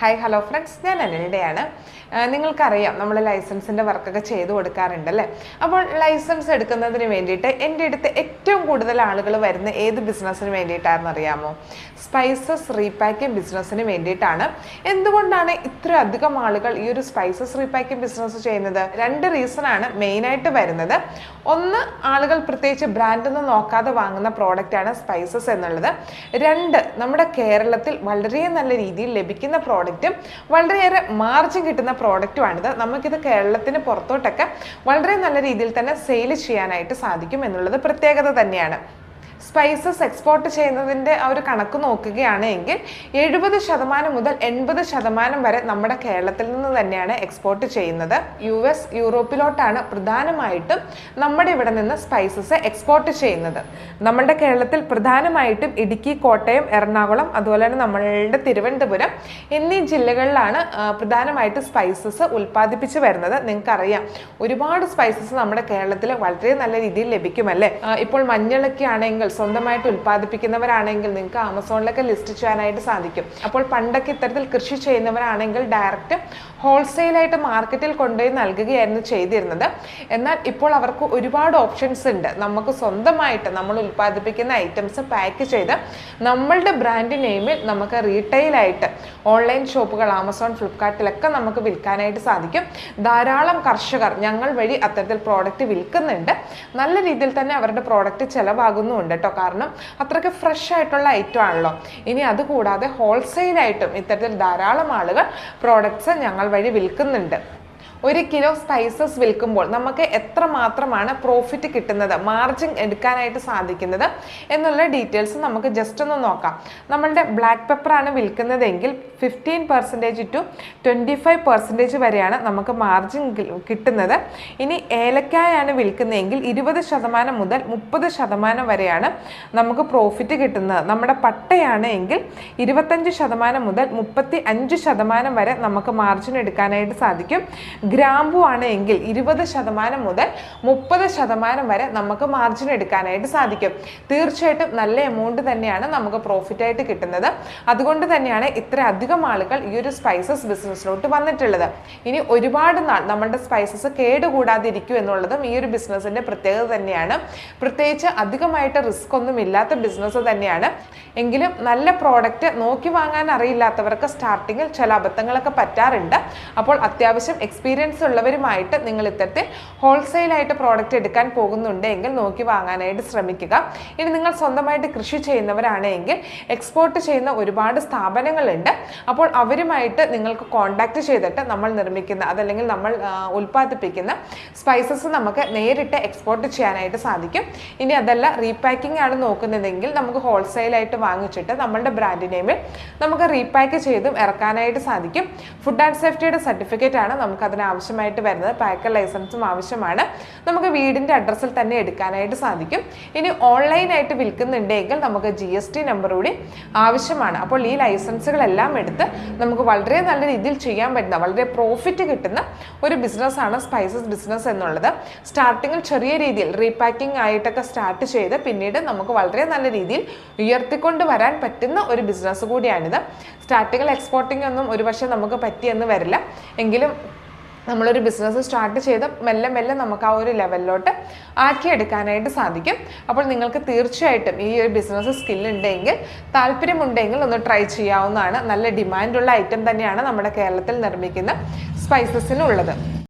Hi hello friends ഞാൻ അനിലയാണ് നിങ്ങൾക്കറിയാം നമ്മൾ ലൈസൻസിന്റെ വർക്കൊക്കെ ചെയ്തു കൊടുക്കാറുണ്ടല്ലേ? അപ്പോൾ ലൈസൻസ് എടുക്കുന്നതിന് വേണ്ടിയിട്ട് എന്റെ അടുത്ത് ഏറ്റവും കൂടുതൽ ആളുകൾ വരുന്ന ഏത് ബിസിനസ്സിന് വേണ്ടിയിട്ടാണെന്ന് അറിയാമോ? സ്പൈസസ് റീപാക്കിംഗ് ബിസിനസ്സിന് വേണ്ടിയിട്ടാണ്. എന്തുകൊണ്ടാണ് ഇത്ര അധികം ആളുകൾ ഈ ഒരു സ്പൈസസ് റീപാക്കിംഗ് ബിസിനസ് ചെയ്യുന്നത്? രണ്ട് റീസൺ ആണ് മെയിനായിട്ട് വരുന്നത്. ഒന്ന് ആളുകൾ പ്രത്യേകിച്ച് ബ്രാൻഡൊന്നും നോക്കാതെ വാങ്ങുന്ന പ്രോഡക്റ്റാണ് സ്പൈസസ് എന്നുള്ളത്. രണ്ട് നമ്മുടെ കേരളത്തിൽ വളരെ നല്ല രീതിയിൽ ലഭിക്കുന്ന പ്രോഡക്റ്റും വളരെയേറെ മാർജിൻ കിട്ടുന്ന പ്രോഡക്റ്റുമാണിത് നമുക്കിത് കേരളത്തിന് പുറത്തോട്ടൊക്കെ വളരെ നല്ല രീതിയിൽ തന്നെ സെയിൽ ചെയ്യാനായിട്ട് സാധിക്കും എന്നുള്ളത് പ്രത്യേകത തന്നെയാണ്. സ്പൈസസ് എക്സ്പോർട്ട് ചെയ്യുന്നതിന്റെ ആ ഒരു കണക്ക് നോക്കുകയാണെങ്കിൽ എഴുപത് ശതമാനം മുതൽ എൺപത് ശതമാനം വരെ നമ്മുടെ കേരളത്തിൽ നിന്ന് തന്നെയാണ് എക്സ്പോർട്ട് ചെയ്യുന്നത്. യു എസ് യൂറോപ്പിലോട്ടാണ് പ്രധാനമായിട്ടും നമ്മുടെ ഇവിടെ നിന്ന് സ്പൈസസ് എക്സ്പോർട്ട് ചെയ്യുന്നത്. നമ്മുടെ കേരളത്തിൽ പ്രധാനമായിട്ടും ഇടുക്കി കോട്ടയം എറണാകുളം അതുപോലെ തന്നെ നമ്മളുടെ തിരുവനന്തപുരം എന്നീ ജില്ലകളിലാണ് പ്രധാനമായിട്ട് സ്പൈസസ് ഉൽപ്പാദിപ്പിച്ച് വരുന്നത്. നിങ്ങൾക്കറിയാം ഒരുപാട് സ്പൈസസ് നമ്മുടെ കേരളത്തിൽ വളരെ നല്ല രീതിയിൽ ലഭിക്കുമല്ലേ? ഇപ്പോൾ മഞ്ഞളൊക്കെ ആണെങ്കിൽ സ്വന്തമായിട്ട് ഉൽപ്പാദിപ്പിക്കുന്നവരാണെങ്കിൽ നിങ്ങൾക്ക് ആമസോണിലൊക്കെ ലിസ്റ്റ് ചെയ്യാനായിട്ട് സാധിക്കും. അപ്പോൾ പണ്ടൊക്കെ ഇത്തരത്തിൽ കൃഷി ചെയ്യുന്നവരാണെങ്കിൽ ഡയറക്റ്റ് ഹോൾസെയിലായിട്ട് മാർക്കറ്റിൽ കൊണ്ടുപോയി നൽകുകയായിരുന്നു ചെയ്തിരുന്നത്. എന്നാൽ ഇപ്പോൾ അവർക്ക് ഒരുപാട് ഓപ്ഷൻസ് ഉണ്ട്. നമുക്ക് സ്വന്തമായിട്ട് നമ്മൾ ഉൽപ്പാദിപ്പിക്കുന്ന ഐറ്റംസ് പാക്ക് ചെയ്ത് നമ്മളുടെ ബ്രാൻഡ് നെയിമിൽ നമുക്ക് റീറ്റെയിലായിട്ട് ഓൺലൈൻ ഷോപ്പുകൾ ആമസോൺ ഫ്ലിപ്കാർട്ടിലൊക്കെ നമുക്ക് വിൽക്കാനായിട്ട് സാധിക്കും. ധാരാളം കർഷകർ ഞങ്ങൾ വഴി അത്തരത്തിൽ പ്രോഡക്റ്റ് വിൽക്കുന്നുണ്ട്. നല്ല രീതിയിൽ തന്നെ അവരുടെ പ്രോഡക്റ്റ് ചിലവാകുന്നുമുണ്ട് കേട്ടോ. കാരണം അത്രയ്ക്ക് ഫ്രഷ് ആയിട്ടുള്ള ഐറ്റം ആണല്ലോ. ഇനി അതുകൂടാതെ ഹോൾസെയിലായിട്ടും ഇത്തരത്തിൽ ധാരാളം ആളുകൾ പ്രോഡക്ട്സ് ഞങ്ങൾ വഴി വിൽക്കുന്നുണ്ട്. ഒരു കിലോ സ്പൈസസ് വിൽക്കുമ്പോൾ നമുക്ക് എത്ര മാത്രമാണ് പ്രോഫിറ്റ് കിട്ടുന്നത് മാർജിൻ എടുക്കാനായിട്ട് സാധിക്കുന്നത് എന്നുള്ള ഡീറ്റെയിൽസ് നമുക്ക് ജസ്റ്റ് ഒന്ന് നോക്കാം. നമ്മളുടെ ബ്ലാക്ക് പെപ്പറാണ് വിൽക്കുന്നതെങ്കിൽ fifteen percentage to twenty five percentage വരെയാണ് നമുക്ക് മാർജിൻ കിട്ടുന്നത്. ഇനി ഏലക്കായാണ് വിൽക്കുന്നതെങ്കിൽ ഇരുപത് ശതമാനം മുതൽ മുപ്പത് ശതമാനം വരെയാണ് നമുക്ക് പ്രോഫിറ്റ് കിട്ടുന്നത്. നമ്മുടെ പട്ടയാണ് എങ്കിൽ ഇരുപത്തഞ്ച് ശതമാനം മുതൽ മുപ്പത്തി അഞ്ച് ശതമാനം വരെ നമുക്ക് മാർജിൻ എടുക്കാനായിട്ട് സാധിക്കും. ഗ്രാമ്പു ആണ് എങ്കിൽ ഇരുപത് ശതമാനം മുതൽ മുപ്പത് ശതമാനം വരെ നമുക്ക് മാർജിൻ എടുക്കാനായിട്ട് സാധിക്കും. തീർച്ചയായിട്ടും നല്ല എമൗണ്ട് തന്നെയാണ് നമുക്ക് പ്രോഫിറ്റായിട്ട് കിട്ടുന്നത്. അതുകൊണ്ട് തന്നെയാണ് ഇത്ര അധികം ആളുകൾ ഈ ഒരു സ്പൈസസ് ബിസിനസ്സിലോട്ട് വന്നിട്ടുള്ളത്. ഇനി ഒരുപാട് നാൾ നമ്മളുടെ സ്പൈസസ് കേടുകൂടാതിരിക്കും എന്നുള്ളതും ഈ ഒരു ബിസിനസ്സിന്റെ പ്രത്യേകത തന്നെയാണ്. പ്രത്യേകിച്ച് അധികമായിട്ട് റിസ്ക് ഒന്നും ഇല്ലാത്ത ബിസിനസ് തന്നെയാണ്. എങ്കിലും നല്ല പ്രോഡക്റ്റ് നോക്കി വാങ്ങാൻ അറിയില്ലാത്തവർക്ക് സ്റ്റാർട്ടിങ്ങിൽ ചില അബദ്ധങ്ങളൊക്കെ പറ്റാറുണ്ട്. അപ്പോൾ അത്യാവശ്യം എക്സ്പീരിയൻസ് ഉള്ളവരുമായിട്ട് നിങ്ങൾ ഇത്തരത്തിൽ ഹോൾസെയിലായിട്ട് പ്രോഡക്റ്റ് എടുക്കാൻ പോകുന്നുണ്ടെങ്കിൽ നോക്കി വാങ്ങാനായിട്ട് ശ്രമിക്കുക. ഇനി നിങ്ങൾ സ്വന്തമായിട്ട് കൃഷി ചെയ്യുന്നവരാണെങ്കിൽ എക്സ്പോർട്ട് ചെയ്യുന്ന ഒരുപാട് സ്ഥാപനങ്ങളുണ്ട്. അപ്പോൾ അവരുമായിട്ട് നിങ്ങൾക്ക് കോൺടാക്ട് ചെയ്തിട്ട് നമ്മൾ നിർമ്മിക്കുന്ന അതല്ലെങ്കിൽ നമ്മൾ ഉൽപ്പാദിപ്പിക്കുന്ന സ്പൈസസ് നമുക്ക് നേരിട്ട് എക്സ്പോർട്ട് ചെയ്യാനായിട്ട് സാധിക്കും. ഇനി അതല്ല റീപാക്കിംഗ് ആണ് നോക്കുന്നതെങ്കിൽ നമുക്ക് ഹോൾസെയിലായിട്ട് വാങ്ങിച്ചിട്ട് നമ്മളുടെ ബ്രാൻഡ് നെയിമിൽ നമുക്ക് റീപാക്ക് ചെയ്തും ഇറക്കാനായിട്ട് സാധിക്കും. ഫുഡ് ആൻഡ് സേഫ്റ്റിയുടെ സർട്ടിഫിക്കറ്റ് ആണ് നമുക്ക് അതിന് ആവശ്യമായിട്ട് വരുന്നത്. പാക്കർ ലൈസൻസും ആവശ്യമാണ്. നമുക്ക് വീടിന്റെ അഡ്രസ്സിൽ തന്നെ എടുക്കാനായിട്ട് സാധിക്കും. ഇനി ഓൺലൈനായിട്ട് വിൽക്കുന്നുണ്ടെങ്കിൽ നമുക്ക് ജി എസ് ടി നമ്പർ കൂടി ആവശ്യമാണ്. അപ്പോൾ ഈ ലൈസൻസുകളെല്ലാം എടുത്ത് നമുക്ക് വളരെ നല്ല രീതിയിൽ ചെയ്യാൻ പറ്റുന്ന വളരെ പ്രോഫിറ്റ് കിട്ടുന്ന ഒരു ബിസിനസ്സാണ് സ്പൈസസ് ബിസിനസ് എന്നുള്ളത്. സ്റ്റാർട്ടിങ്ങിൽ ചെറിയ രീതിയിൽ റീപാക്കിംഗ് ആയിട്ടൊക്കെ സ്റ്റാർട്ട് ചെയ്ത് പിന്നീട് നമുക്ക് വളരെ നല്ല രീതിയിൽ ഉയർത്തിക്കൊണ്ട് വരാൻ പറ്റുന്ന ഒരു ബിസിനസ് കൂടിയാണിത്. സ്റ്റാർട്ടിങ്ങിൽ എക്സ്പോർട്ടിംഗ് ഒന്നും ഒരുപക്ഷെ നമുക്ക് പറ്റിയെന്ന് വരില്ല. എങ്കിലും നമ്മളൊരു ബിസിനസ് സ്റ്റാർട്ട് ചെയ്ത് മെല്ലെ മെല്ലെ നമുക്ക് ആ ഒരു ലെവലിലോട്ട് ആക്കിയെടുക്കാനായിട്ട് സാധിക്കും. അപ്പോൾ നിങ്ങൾക്ക് തീർച്ചയായിട്ടും ഈ ഒരു ബിസിനസ് സ്കില്ലുണ്ടെങ്കിൽ താല്പര്യമുണ്ടെങ്കിൽ ഒന്ന് ട്രൈ ചെയ്യാവുന്നതാണ്. നല്ല ഡിമാൻഡുള്ള ഐറ്റം തന്നെയാണ് നമ്മുടെ കേരളത്തിൽ നിർമ്മിക്കുന്ന സ്പൈസസിനുള്ളത്